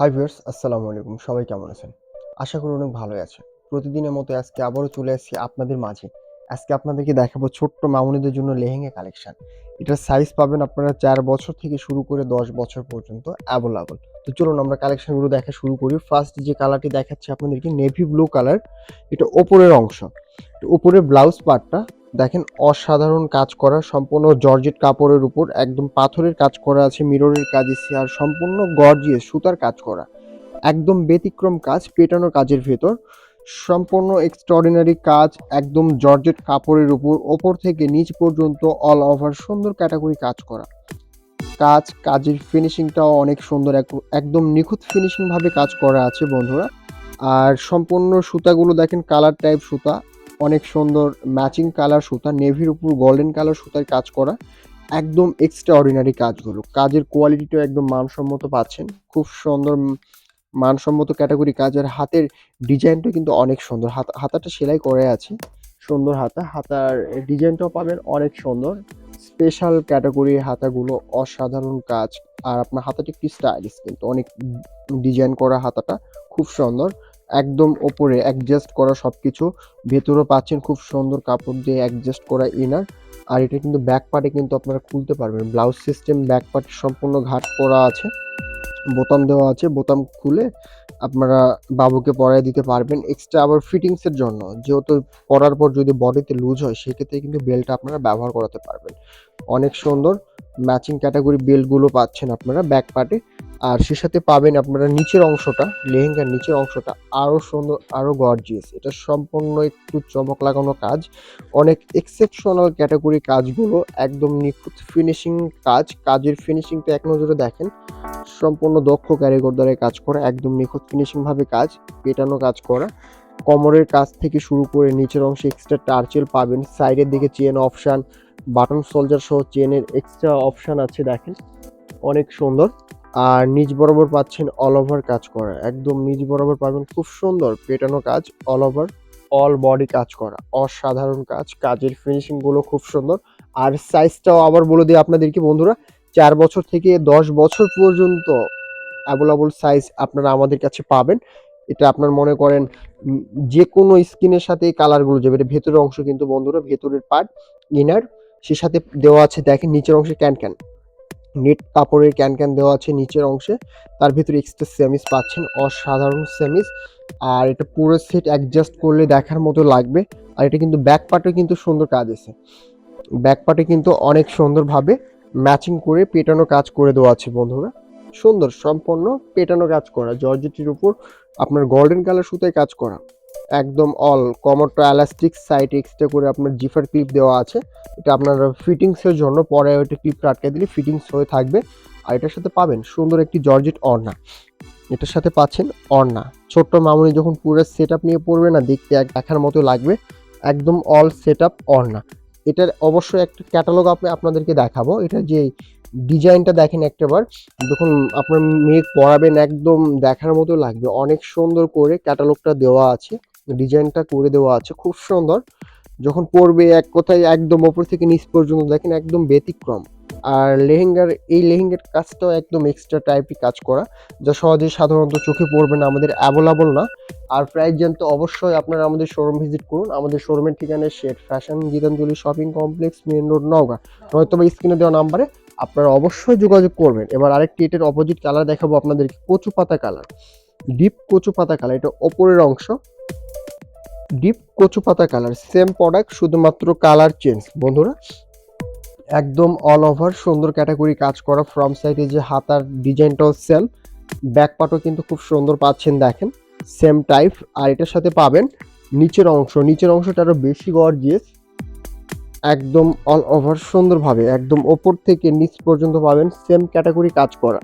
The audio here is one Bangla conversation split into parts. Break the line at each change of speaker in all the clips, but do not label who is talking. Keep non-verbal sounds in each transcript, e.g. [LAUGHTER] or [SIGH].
হাই ভিউয়ার্স আসসালামু আলাইকুম। সবাই কেমন আছেন? আশা করি অনেক ভালোই আছেন। প্রতিদিনের মতো আজকে আবারও চলে আসছি আপনাদের মাঝে। আজকে আপনাদেরকে দেখাবো ছোট্ট মামুনিদের জন্য লেহেঙ্গা কালেকশন। এটার সাইজ পাবেন আপনারা চার বছর থেকে শুরু করে দশ বছর পর্যন্ত অ্যাভেলেবল তো চলুন আমরা কালেকশনগুলো দেখা শুরু করি। ফার্স্ট যে কালারটি দেখাচ্ছি আপনাদেরকে নেভি ব্লু কালার এটা ওপরের অংশ। তো উপরের ব্লাউজ পার্টটা দেখেন, অসাধারণ কাজ করা, সম্পূর্ণ জর্জেট কাপড়ের উপর, একদম পাথরের কাজ করা আছে, মিররের কাজ এসে আর সম্পূর্ণ গর্জিয়াস, সুতার কাজ করা। একদম ব্যতিক্রম কাজ, পেটানো কাজের ভেতর। সম্পূর্ণ এক্সট্রাঅর্ডিনারি কাজ, একদম জর্জেট কাপড়ের উপর, ওপর থেকে নিচ পর্যন্ত অল ওভার সুন্দর ক্যাটাগরি কাজ করা। কাজ, কাজের ফিনিশিংটাও অনেক সুন্দর, এক- একদম নিখুঁত ফিনিশিংভাবে কাজ করা আছে বন্ধুরা। আর সম্পূর্ণ সুতাগুলো দেখেন কালার টাইপ সুতা। অনেক সুন্দর ম্যাচিং কালার সুতা নেভির উপর গোল্ডেন কালার সুতার কাজ করা। একদম এক্সট্রা অর্ডিনারি কাজগুলো। কাজের কোয়ালিটিটাও একদম মানসম্মত পাচ্ছেন। খুব সুন্দর মানসম্মত ক্যাটাগরি কাজ আর হাতের ডিজাইনটা কিন্তু অনেক সুন্দর। হাতা, হাতাটা সেলাই করে আছে। সুন্দর হাতা। হাতার ডিজাইনটাও পাবেন, অনেক সুন্দর। স্পেশাল ক্যাটাগরি হাতাগুলো, অসাধারণ কাজ। আর আপনার হাতাটা একটু স্টাইলিশ কিন্তু। অনেক ডিজাইন করা হাতাটা খুব সুন্দর। একদম ওপরে অ্যাডজাস্ট করা সব কিছু ভেতরেও পাচ্ছেন খুব সুন্দর কাপড় দিয়ে অ্যাডজাস্ট করা ইনার আর এটা কিন্তু ব্যাক পার্টে কিন্তু আপনারা খুলতে পারবেন। ব্লাউজ সিস্টেম ব্যাক পার্টে সম্পূর্ণ ঘাট করা আছে। বোতাম দেওয়া আছে। বোতাম খুলে আপনারা বাবুকে পরায় দিতে পারবেন। এক্সট্রা আবার ফিটিংসের জন্য। যেহেতু পরার পর যদি বডিতে লুজ হয়, সেক্ষেত্রে কিন্তু বেল্টটা আপনারা ব্যবহার করাতে পারবেন। অনেক সুন্দর। ম্যাচিং ক্যাটাগরি বেল্টগুলো পাচ্ছেন আপনারা ব্যাক পার্টে আর সে সাথে পাবেন আপনারা নিচের অংশটা, লেহেঙ্গার নিচের অংশটা আরও সুন্দর, আরও গর্জিয়াস এটা সম্পূর্ণ একটু চমক লাগানো কাজ। অনেক এক্সেপশনাল ক্যাটাগরি কাজগুলো, একদম নিখুঁত ফিনিশিং কাজ। কাজের ফিনিশিংটা এক নজরে দেখেন। সম্পূর্ণ দক্ষ কারিগর দ্বারা কাজ করা, একদম নিখুঁত ফিনিশিংভাবে কাজ, পেটানো কাজ করা। কোমরের কাজ থেকে শুরু করে নিচের অংশে এক্সট্রা টার্চেল পাবেন সাইডের দিকে চেন অপশন বাটন সোলজার সহ চেনের এক্সট্রা অপশন আছে দেখেন। অনেক সুন্দর। আর নিজ বরাবর পাচ্ছেন অল ওভার কাজ করা। একদম নিচ বরাবর পাবেন খুব সুন্দর পেটানো কাজ অল ওভার অল বডি কাজ করা। অসাধারণ কাজ, কাজের ফিনিশিংগুলো খুব সুন্দর। আর সাইজটাও আবার বলে দিই আপনাদেরকে বন্ধুরা, চার বছর থেকে দশ বছর পর্যন্ত অ্যাভেলেবল সাইজ আপনারা আমাদের কাছে পাবেন। এটা আপনার মনে করেন যে কোনো স্কিনের সাথে কালারগুলো যাবে। এটা ভেতরের অংশ কিন্তু বন্ধুরা, ভেতরের পার্ট ইনার সে সাথে দেওয়া আছে, দেখেন নিচের অংশে ক্যান ক্যান। নেট কাপড়ের ক্যান ক্যান দেওয়া আছে নিচের অংশে। তার ভিতরে এক্সট্রা সেমিস পাচ্ছেন, অসাধারণ সেমিস আর এটা পুরো সেট অ্যাডজাস্ট করলে দেখার মতো লাগবে। আর এটা কিন্তু ব্যাক পার্টে কিন্তু সুন্দর কাজ আছে। ব্যাক পার্টে কিন্তু অনেক সুন্দরভাবে ম্যাচিং করে পেটানো কাজ করে দেওয়া আছে বন্ধুরা। সুন্দর, সম্পূর্ণ পেটানো কাজ করা। জর্জেটির উপর আপনার গোল্ডেন কালার সুতায় কাজ করা। একদম অল কমরটা এলাস্টিক সাইড এক্সট্রা করে আপনার জিফার ক্লিপ দেওয়া আছে। এটা আপনার ফিটিংসের জন্য পরে ওইটা ক্লিপটা আটকে দিলে ফিটিংস হয়ে থাকবে। আর এটার সাথে পাবেন সুন্দর একটি জর্জেট অর্না এটার সাথে পাচ্ছেন অর্না ছোট্ট মামুনি যখন পুরো সেট আপ নিয়ে পড়বে না, দেখতে এক দেখার মতো লাগবে। একদম অল সেট আপ অর্না এটার অবশ্যই একটা ক্যাটালগ আপনি, আপনাদেরকে দেখাবো। এটা যে ডিজাইনটা দেখেন একটাবার, যখন আপনার মেয়ে পরাবেন, একদম দেখার মতো লাগবে। অনেক সুন্দর করে ক্যাটালগটা দেওয়া আছে। ডিজাইনটা করে দেওয়া আছে, খুব সুন্দর। যখন পরবে এক কথায় একদম ওপর থেকে নিচ পর্যন্ত দেখেন একদম ব্যতিক্রম। আর লেহেঙ্গার, এই লেহেঙ্গার কাজটাও একদম এক্সট্রা টাইপই কাজ করা, যা সহজে সাধারণত চোখে পড়বে না, আমাদের অ্যাভেলেবল না। আর প্রাইস জানতে অবশ্যই আপনারা আমাদের শোরুম ভিজিট করুন। আমাদের শোরুমের ঠিকানা shade fashion Gitanjali shopping complex main road Naogaon. নয়তো বা স্ক্রিনে দেওয়া নাম্বারে আপনারা অবশ্যই যোগাযোগ করবেন। এবার আরেকটি এটার অপোজিট কালার দেখাবো আপনাদেরকে কচু পাতা কালার ডিপ কচু পাতা কালার এটা ওপরের অংশ। ডিপ কচু পাতা কালার সেম প্রোডাক্ট শুধুমাত্র কালার চেঞ্জ বন্ধুরা, একদম অল ওভার সুন্দর ক্যাটাগরি কাজ করা। ফ্রম সাইডে যে হাতার ডিজাইনটাও সেম ব্যাক পার্টও কিন্তু খুব সুন্দর পাচ্ছেন, দেখেন। সেম টাইপ আর এটার সাথে পাবেন নিচের অংশ। নিচের অংশটা আরও বেশি গর্জিয়াস একদম অল ওভার সুন্দরভাবে, একদম ওপর থেকে নিচ পর্যন্ত পাবেন সেম ক্যাটাগরি কাজ করা।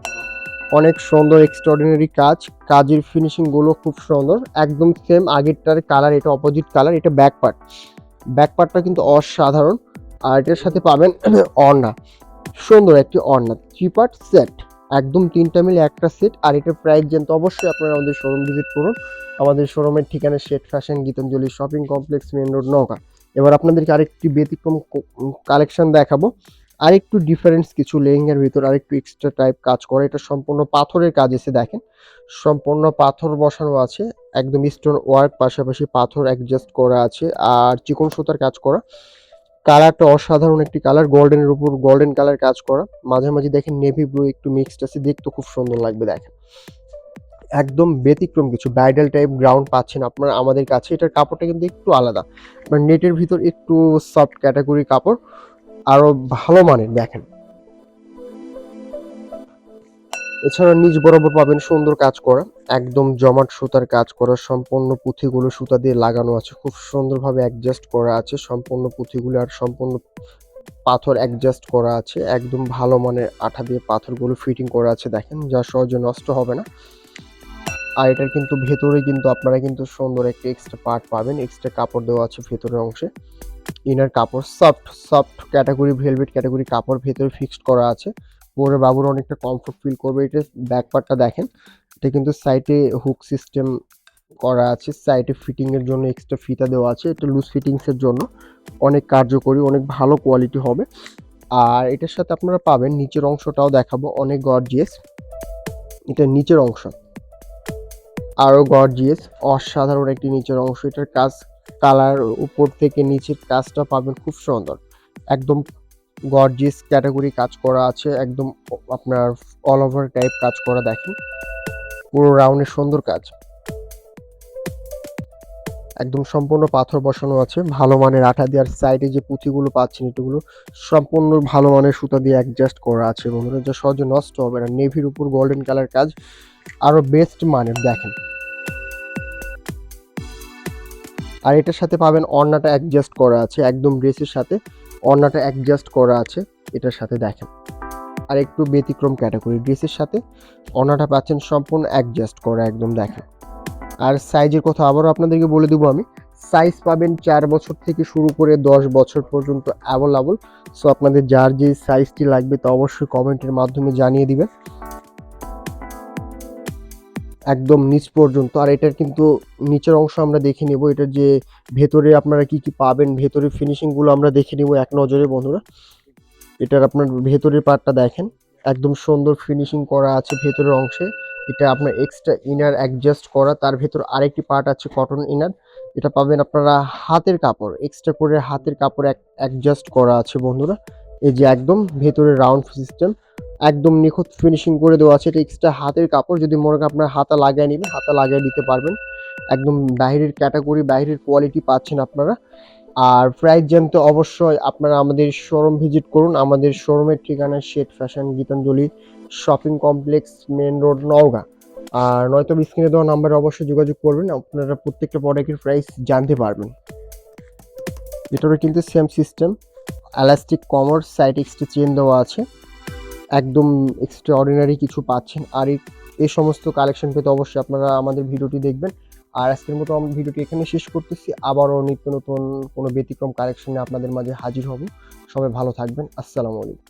অনেক সুন্দর এক্সট্রাঅর্ডিনারি কাজ। কাজের ফিনিশিংগুলো খুব সুন্দর। একদম সেম আগেরটার কালার এটা অপোজিট কালার এটা ব্যাক পার্ট ব্যাক পার্টটা কিন্তু অসাধারণ। আর এটার সাথে পাবেন [CLEARS THROAT] অর্না সুন্দর একটি অর্না থ্রি পার্ট সেট একদম তিনটা মিলে একটা সেট আর এটার প্রাইস জানতে অবশ্যই আপনারা আমাদের শোরুম ভিজিট করুন। আমাদের শোরুমের ঠিকানা শেট fashion Gitanjali shopping complex main road নৌকা এবার আপনাদেরকে আরেকটি ব্যতিক্রম কালেকশন দেখাবো। আরেকটু ডিফারেন্স কিছু লেহেঙ্গার ভিতর আরেকটু এক্সট্রা টাইপ কাজ করা। এটা সম্পূর্ণ পাথরের কাজ এসে দেখেন। সম্পূর্ণ পাথর বসানো আছে, একদম স্টোন ওয়ার্ক পাশাপাশি পাথর অ্যাডজাস্ট করা আছে আর চিকন সুতার কাজ করা। কালারটা অসাধারণ একটি কালার গোল্ডেনের উপর গোল্ডেন কালার কাজ করা। মাঝে মাঝে দেখেন নেভি ব্লু একটু মিক্সড আছে, দেখতে খুব সুন্দর লাগবে দেখেন। একদম ব্যতিক্রম কিছু ব্রাইডাল টাইপ গ্রাউন্ড পাচ্ছেন আপনারা আমাদের কাছে। এটার কাপড়টা কিন্তু একটু আলাদা। মানে নেটের ভিতর একটু সফট ক্যাটাগরি কাপড়। আরও ভালো মানের, দেখেন। এছাড়া নিজ বরাবর পাবেন সুন্দর কাজ করা, একদম জমাট সুতার কাজ করা, সম্পূর্ণ পুঁথিগুলো সুতা দিয়ে লাগানো আছে, খুব সুন্দরভাবে অ্যাডজাস্ট করা আছে, সম্পূর্ণ পুঁথিগুলো আর সম্পূর্ণ পাথর অ্যাডজাস্ট করা আছে, একদম ভালো মানের আঠা দিয়ে পাথরগুলো ফিটিং করা আছে, দেখেন, যা সহজে নষ্ট হবে না। আর এটার কিন্তু ভেতরে কিন্তু আপনারা কিন্তু সুন্দর একটা এক্সট্রা পার্ট পাবেন এক্সট্রা কাপড় দেওয়া আছে ভেতরের অংশে। ইনার কাপড় soft soft category velvet category কাপড় ভেতরে ফিক্সড করা আছে। পরে বাবুর অনেকটা কমফোর্ট ফিল করবে, এটা ব্যাক পার্টটা দেখেন। এটা কিন্তু সাইডে হুক সিস্টেম করা আছে সাইডে ফিটিংয়ের জন্য এক্সট্রা ফিতা দেওয়া আছে, এটা লুজ ফিটিংসের জন্য। অনেক কার্যকরী, অনেক ভালো কোয়ালিটি হবে। আর এটার সাথে আপনারা পাবেন, নিচের অংশটাও দেখাবো, অনেক গর্জিয়াস এটা নিচের অংশ। আরও গর্জিয়াস অসাধারণ একটি নিচের অংশ। এটার কাজ কালার উপর থেকে নিচের কাজটা পাবেন খুব সুন্দর। একদম গর্জিয়াস ক্যাটাগরি কাজ করা আছে, একদম আপনার অল ওভার টাইপ কাজ করা দেখেন। পুরো রাউন্ডের সুন্দর কাজ। একদম সম্পূর্ণ পাথর বসানো আছে, ভালো মানের আঠা দেওয়ার সাইডে যে পুঁথিগুলো পাচ্ছেন এগুলো সম্পূর্ণ ভালো মানের সুতা দিয়ে অ্যাডজাস্ট করা আছে বন্ধুরা। যা সহজে নষ্ট হবে না। নেভির উপর গোল্ডেন কালার কাজ আরও বেস্ট মানের, দেখেন। আর এটার সাথে পাবেন অন্নাটা অ্যাডজাস্ট করা আছে, একদম ড্রেসের সাথে অন্নাটা অ্যাডজাস্ট করা আছে, এটার সাথে দেখেন। আর একটু ব্যতিক্রম ক্যাটাগরি ড্রেসের সাথে অন্নাটা পাচ্ছেন সম্পূর্ণ অ্যাডজাস্ট করা, একদম দেখেন। আর সাইজের কথা আবারও আপনাদেরকে বলে দেবো আমি। সাইজ পাবেন চার বছর থেকে শুরু করে দশ বছর পর্যন্ত অ্যাভেলেবল সো আপনাদের যার যে সাইজটি লাগবে তা অবশ্যই কমেন্টের মাধ্যমে জানিয়ে দিবেন। একদম নিচ পর্যন্ত। আর এটার কিন্তু নিচের অংশ আমরা দেখে নেব। এটার যে ভেতরে আপনারা কি কি পাবেন ভেতরে ফিনিশিংগুলো আমরা দেখে নেব এক নজরে বন্ধুরা। এটার আপনার ভেতরের পার্টটা দেখেন। একদম সুন্দর ফিনিশিং করা আছে ভেতরের অংশে। এটা আপনার এক্সট্রা ইনার অ্যাডজাস্ট করা। তার ভেতর আরেকটি পার্ট আছে কটন ইনার এটা পাবেন আপনারা হাতের কাপড়। এক্সট্রা করে হাতের কাপড় অ্যাডজাস্ট করা আছে বন্ধুরা। এই যে একদম ভেতরে রাউন্ড সিস্টেম একদম নিখুঁত ফিনিশিং করে দেওয়া আছে। এটা এক্সট্রা হাতের কাপড়, যদি মনে করেন আপনার হাতা লাগিয়ে নেবেন, হাতা লাগিয়ে দিতে পারবেন। একদম বাইরের ক্যাটাগরি বাইরের কোয়ালিটি পাচ্ছেন আপনারা। আর প্রাইস জানতে অবশ্যই আপনারা আমাদের শোরুম ভিজিট করুন। আমাদের শোরুমের ঠিকানা শেট fashion, Gitanjali shopping complex main road Naogaon. আর নয়তো স্ক্রিনে দেওয়া নাম্বারে অবশ্যই যোগাযোগ করবেন। আপনারা প্রত্যেকটা প্রোডাক্টের প্রাইস জানতে পারবেন। এটারও কিন্তু সেম সিস্টেম এলাস্টিক কমার সাইড এক্সট্রা চেন দেওয়া আছে। একদম এক্সট্রাঅর্ডিনারি কিছু পাচ্ছেন। আর এই- সমস্ত কালেকশন পেতে অবশ্যই আপনারা আমাদের ভিডিওটি দেখবেন। আর আজকের মতো আমি ভিডিওটি এখানে শেষ করতেছি। আবারও নিত্য নতুন কোনো ব্যতিক্রম কালেকশনে আপনাদের মাঝে হাজির হব। সবাই ভালো থাকবেন। আসসালামু আলাইকুম।